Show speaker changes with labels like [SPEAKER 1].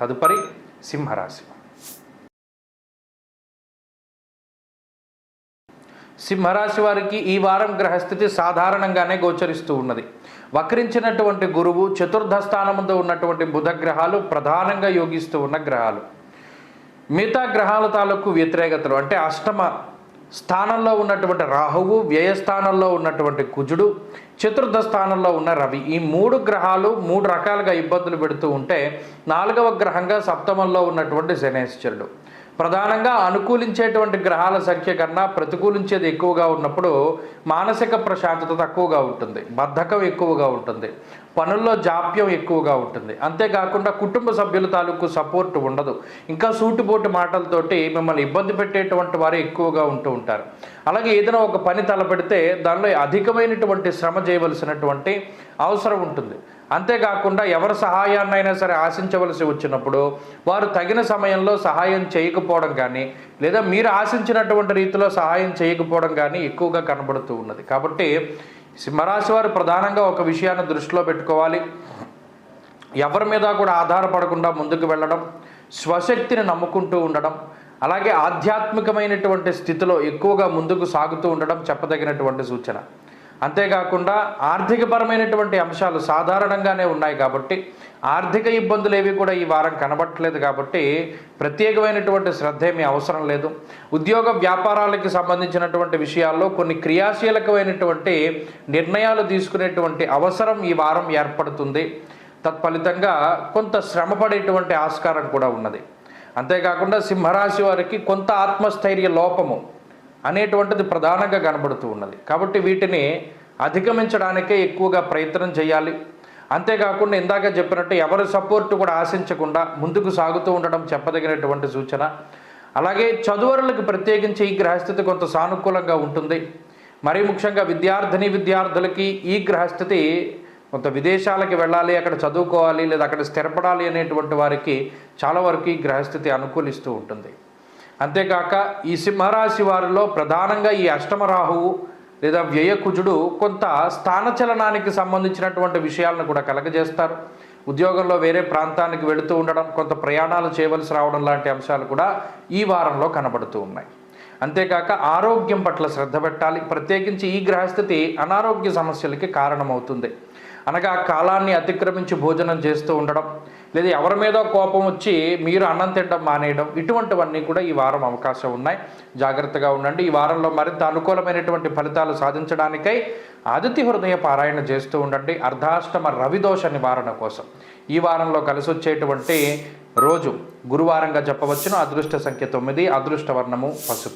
[SPEAKER 1] తదుపరి సింహరాశి. సింహరాశి వారికి ఈ వారం గ్రహస్థితి సాధారణంగానే గోచరిస్తూ ఉన్నది. వక్రించినటువంటి గురువు చతుర్థ స్థానముందు ఉన్నటువంటి బుధ గ్రహాలు ప్రధానంగా యోగిస్తూ ఉన్న గ్రహాలు. మిగతా గ్రహాల తాలూకు వ్యతిరేకతలు అంటే అష్టమ స్థానంలో ఉన్నటువంటి రాహువు వ్యయస్థానంలో ఉన్నటువంటి కుజుడు చతుర్థ స్థానంలో ఉన్న రవి. ఈ మూడు గ్రహాలు మూడు రకాలుగా ఇబ్బందులు పెడుతూ ఉంటే నాలుగవ గ్రహంగా సప్తమంలో ఉన్నటువంటి శనేశ్వరుడు. ప్రధానంగా అనుకూలించేటువంటి గ్రహాల సంఖ్య కన్నా ప్రతికూలించేది ఎక్కువగా ఉన్నప్పుడు మానసిక ప్రశాంతత తక్కువగా ఉంటుంది బద్ధకం ఎక్కువగా ఉంటుంది పనుల్లో జాప్యం ఎక్కువగా ఉంటుంది. అంతేకాకుండా కుటుంబ సభ్యుల తాలూకు సపోర్ట్ ఉండదు. ఇంకా సూటిపోటు మాటలతోటి మిమ్మల్ని ఇబ్బంది పెట్టేటువంటి వారు ఎక్కువగా ఉంటూ ఉంటారు. అలాగే ఏదైనా ఒక పని తలపెడితే దానిలో అధికమైనటువంటి శ్రమ చేయవలసినటువంటి అవసరం ఉంటుంది. అంతేకాకుండా ఎవరి సహాయాన్నైనా సరే ఆశించవలసి వచ్చినప్పుడు వారు తగిన సమయంలో సహాయం చేయకపోవడం కానీ లేదా మీరు ఆశించినటువంటి రీతిలో సహాయం చేయకపోవడం కానీ ఎక్కువగా కనబడుతూ ఉన్నది. కాబట్టి సింహరాశి వారు ప్రధానంగా ఒక విషయాన్ని దృష్టిలో పెట్టుకోవాలి. ఎవరి మీద కూడా ఆధారపడకుండా ముందుకు వెళ్ళడం స్వశక్తిని నమ్ముకుంటూ ఉండడం అలాగే ఆధ్యాత్మికమైనటువంటి స్థితిలో ఎక్కువగా ముందుకు సాగుతూ ఉండడం చెప్పదగినటువంటి సూచన. అంతేకాకుండా ఆర్థికపరమైనటువంటి అంశాలు సాధారణంగానే ఉన్నాయి కాబట్టి ఆర్థిక ఇబ్బందులు ఏవి కూడా ఈ వారం కనబట్టలేదు కాబట్టి ప్రత్యేకమైనటువంటి శ్రద్ధ ఏమీ అవసరం లేదు. ఉద్యోగ వ్యాపారాలకి సంబంధించినటువంటి విషయాల్లో కొన్ని క్రియాశీలకమైనటువంటి నిర్ణయాలు తీసుకునేటువంటి అవసరం ఈ వారం ఏర్పడుతుంది. తత్ఫలితంగా కొంత శ్రమపడేటువంటి ఆస్కారం కూడా ఉన్నది. అంతేకాకుండా సింహరాశి వారికి కొంత ఆత్మస్థైర్య లోపము అనేటువంటిది ప్రధానంగా కనబడుతూ ఉన్నది. కాబట్టి వీటిని అధిగమించడానికే ఎక్కువగా ప్రయత్నం చేయాలి. అంతేకాకుండా ఇందాక చెప్పినట్టు ఎవరి సపోర్ట్ కూడా ఆశించకుండా ముందుకు సాగుతూ ఉండడం చెప్పదగినటువంటి సూచన. అలాగే చదువరులకు ప్రత్యేకించి ఈ గ్రహస్థితి కొంత సానుకూలంగా ఉంటుంది. మరీ ముఖ్యంగా విద్యార్థిని విద్యార్థులకి ఈ గ్రహస్థితి కొంత విదేశాలకి వెళ్ళాలి అక్కడ చదువుకోవాలి లేదా అక్కడ స్థిరపడాలి అనేటువంటి వారికి చాలా వరకు ఈ గ్రహస్థితి అనుకూలిస్తూ ఉంటుంది. అంతేకాక ఈ సింహరాశి వారిలో ప్రధానంగా ఈ అష్టమ రాహువు లేదా వ్యయకుజుడు కొంత స్థానచలనానికి సంబంధించినటువంటి విషయాలను కూడా కలగజేస్తారు. ఉద్యోగంలో వేరే ప్రాంతానికి వెళుతూ ఉండడం కొంత ప్రయాణాలు చేయవలసి రావడం లాంటి అంశాలు కూడా ఈ వారంలో కనబడుతూ ఉన్నాయి. అంతేకాక ఆరోగ్యం పట్ల శ్రద్ధ పెట్టాలి. ప్రత్యేకించి ఈ గ్రహస్థితి అనారోగ్య సమస్యలకి కారణమవుతుంది. అనగా కాలాన్ని అతిక్రమించి భోజనం చేస్తూ ఉండడం లేదా ఎవరి మీద కోపం వచ్చి మీరు అన్నం తినడం మానేయడం ఇటువంటివన్నీ కూడా ఈ వారం అవకాశం ఉన్నాయి. జాగ్రత్తగా ఉండండి. ఈ వారంలో మరింత అనుకూలమైనటువంటి ఫలితాలు సాధించడానికై ఆదిత్య హృదయ పారాయణ చేస్తూ ఉండండి. అర్ధాష్టమ రవిదోష నివారణ కోసం. ఈ వారంలో కలిసి వచ్చేటువంటి రోజు గురువారంగా చెప్పవచ్చును అదృష్ట సంఖ్య తొమ్మిది. అదృష్ట వర్ణము పసుపు.